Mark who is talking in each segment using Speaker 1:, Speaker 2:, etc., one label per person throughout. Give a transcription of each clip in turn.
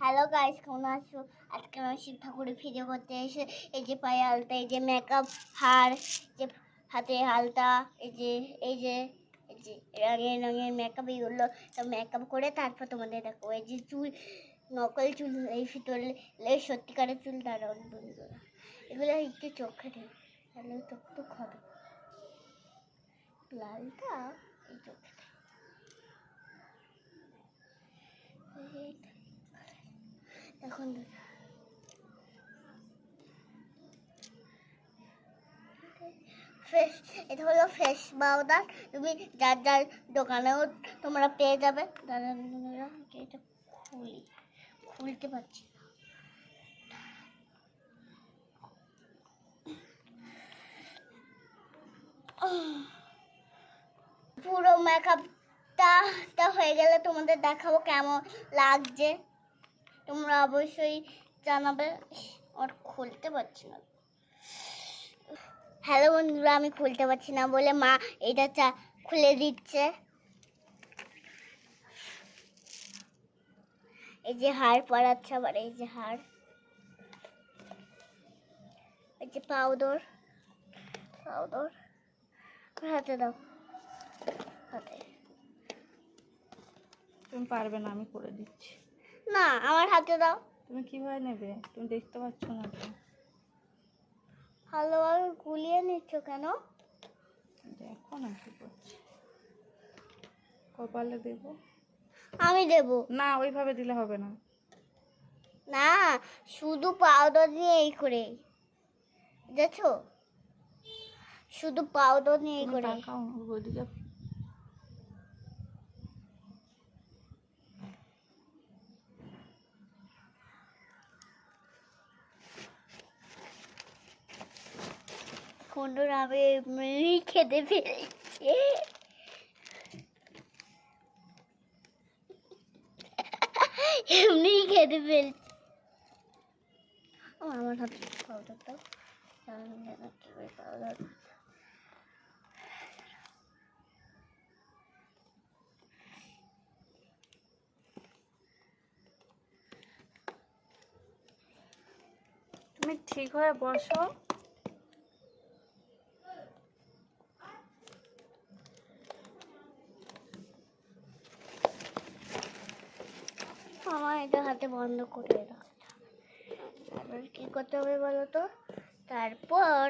Speaker 1: Hello guys কেমন আছো? আজকে আমি শিব ঠাকুরের ভিডিও করতে এসে এই যে পায়ে আলতা এই যে মেকআপ হার যে হাতে আলতা এই যে এই যে এই যে রঙের রঙের মেকআপ এইগুলো সব মেকআপ করে তারপর তোমাদের দেখো, এই যে চুল, নকল চুল, এই ভিতরে সত্যিকারের চুল দাঁড়াও বন্ধুরা। এগুলো একটু চোখে দেয় তাহলে চোখ তো হবে লালটা এই চোখে এখন ফ্রেশ এটা হলো ফ্রেশ পাউডার তুমি যার যার দোকানেও তোমরা পেয়ে যাবে। এটা খুলি। খুলতে পারছি পুরো মেকআপটা হয়ে গেলে তোমাদের দেখাবো কেমন লাগছে। তোমরা অবশ্যই জানাবে। আর খুলতে পারছি না। হ্যালো বন্ধুরা, আমি খুলতে পারছি না বলে মা এটা চা খুলে দিচ্ছে। এই যে হাড় পরাচ্ছে আবার, এই যে হাড় এই যে পাউডার পাউডার হাতে দাও। হাতে।
Speaker 2: তুমি পারবে না, আমি করে দিচ্ছি।
Speaker 1: না আমার হাতে দাও।
Speaker 2: তুমি কীভাবে নেবে? তুমি দেখতে পাচ্ছ না তো।
Speaker 1: ভালোভাবে গুলিয়ে নিচ্ছ কেন?
Speaker 2: দেখো না কি করছি। কপালে দেব?
Speaker 1: আমি দেব।
Speaker 2: না ওইভাবে দিলে হবে না।
Speaker 1: না শুধু পাউডার দিয়ে এই করে। দেখছ? শুধু পাউডার
Speaker 2: তুমি
Speaker 1: করে। এমনি খেতে পেরেছে। এমনি খেতে ও, আমার হাতে পাউডারটা
Speaker 2: তুমি ঠিক হয়ে বসো।
Speaker 1: আমার এটা হাতে বন্ধ করে তারপর কি করতে হবে বলো তো? তারপর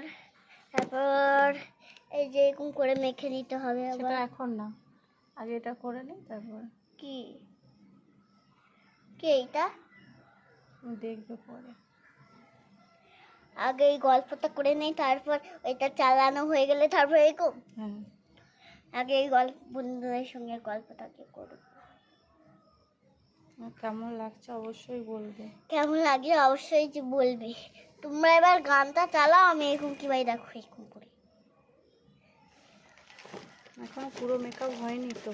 Speaker 1: তারপর এই যে এরকম করে মেখে নিতে হবে আবার।
Speaker 2: এখন না। আগে এটা করে নিই তারপর
Speaker 1: কি? কি এইটা?
Speaker 2: দেখবে পরে।
Speaker 1: আগে এই গল্পটা করে নেই তারপর ওইটা চালানো হয়ে গেলে তারপর এরকম?
Speaker 2: হ্যাঁ।
Speaker 1: আগে এই গল্প বন্ধুদের সঙ্গে গল্পটাকে
Speaker 2: আমার কেমন লাগছে অবশ্যই বলবে।
Speaker 1: কেমন লাগলে অবশ্যই যে বলবে। তোমরা এবার গানটা চালাও আমি এরকম কি ভাই দেখো এরকম করে।
Speaker 2: এখনও পুরো মেকআপ হয়নি তো।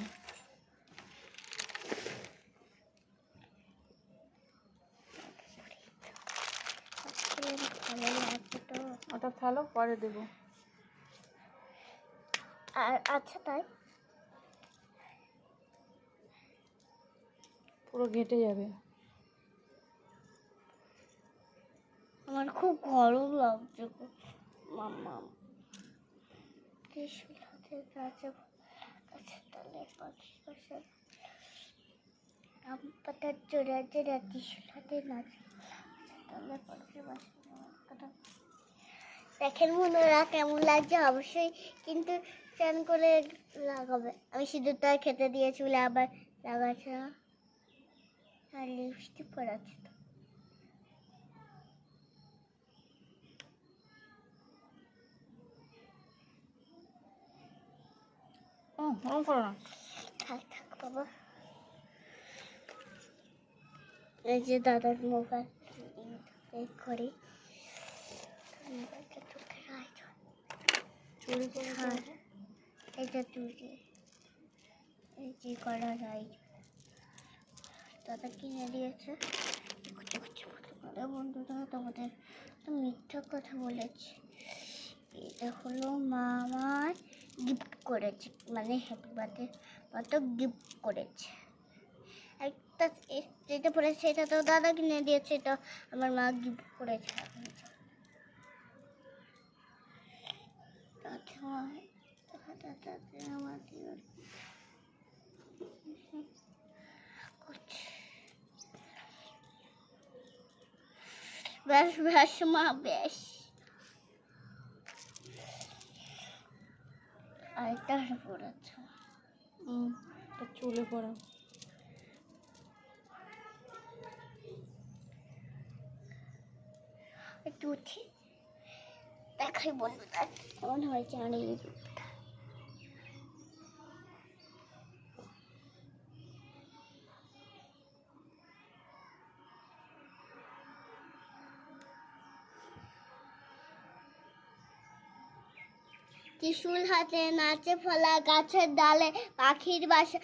Speaker 1: তো
Speaker 2: ওটা ফেলো পরে দেবো।
Speaker 1: আর আচ্ছা তাই।
Speaker 2: পুরো ঘেটে যাবে।
Speaker 1: আমার খুব গরম লাগছে গো। মাম্মা। ত্রিশুল হাতে কাছে কাছে তালে পাখি পাশে আম পাতার চোরা চোরা ত্রিশুল হাতে নাচে। তালে পাখি পাশে দেখেন বন্ধুরা, কেমন লাগছে? অবশ্যই কিন্তু চান করে লাগাবে। আমি সিঁদুরটা খেতে দিয়ে চুলে আবার লাগাচ্ছে আর লিপস্টিক পরাচ্ছে তো।
Speaker 2: ও ওরকম করো না।
Speaker 1: থাক থাক বাবা। এই যে দাদার মোবাইল এই করি। মোবাইলটা চোখে রাখো
Speaker 2: চুরি করে দেবো।
Speaker 1: এটা তুলে এই যে করা যায়। দাদা কিনে দিয়েছে বন্ধুরা তোমাদের তো মিথ্যা কথা বলেছি এটা হলো মা আমার গিফট করেছে মানে হ্যাপি বার্থডে কত গিফট করেছে একটা যেটা পড়েছে এটা তো দাদা কিনে দিয়েছে এটা আমার মা গিফট করেছে আমার- তাতে- তাতে আমার দিও- করছে। বেশ বেশ মা বেশ আরেকটা পড়েছে
Speaker 2: হুম চুলে পড়া
Speaker 1: একটু উঠি দেখাই বন্ধুদের কেমন হয়েছে আমার এই ত্রিশুল হাতে নাচে ফলা গাছের ডালে পাখির বাসা।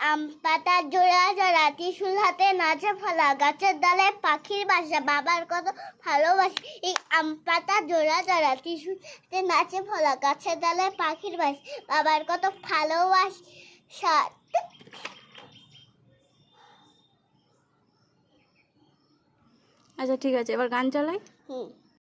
Speaker 1: আম পাতার জোড়া জোড়া ত্রিশুল হাতে নাচে ফলা গাছের ডালে পাখির বাসা। বাবার কত ভালোবাসি এই আম পাতা জোড়া জোড়া ত্রিশুল হাতে নাচে ফলা গাছের ডালে পাখির বাসা। বাবার কত ভালোবাসা।
Speaker 2: আচ্ছা ঠিক আছে এবার গান চালাই?
Speaker 1: হুম।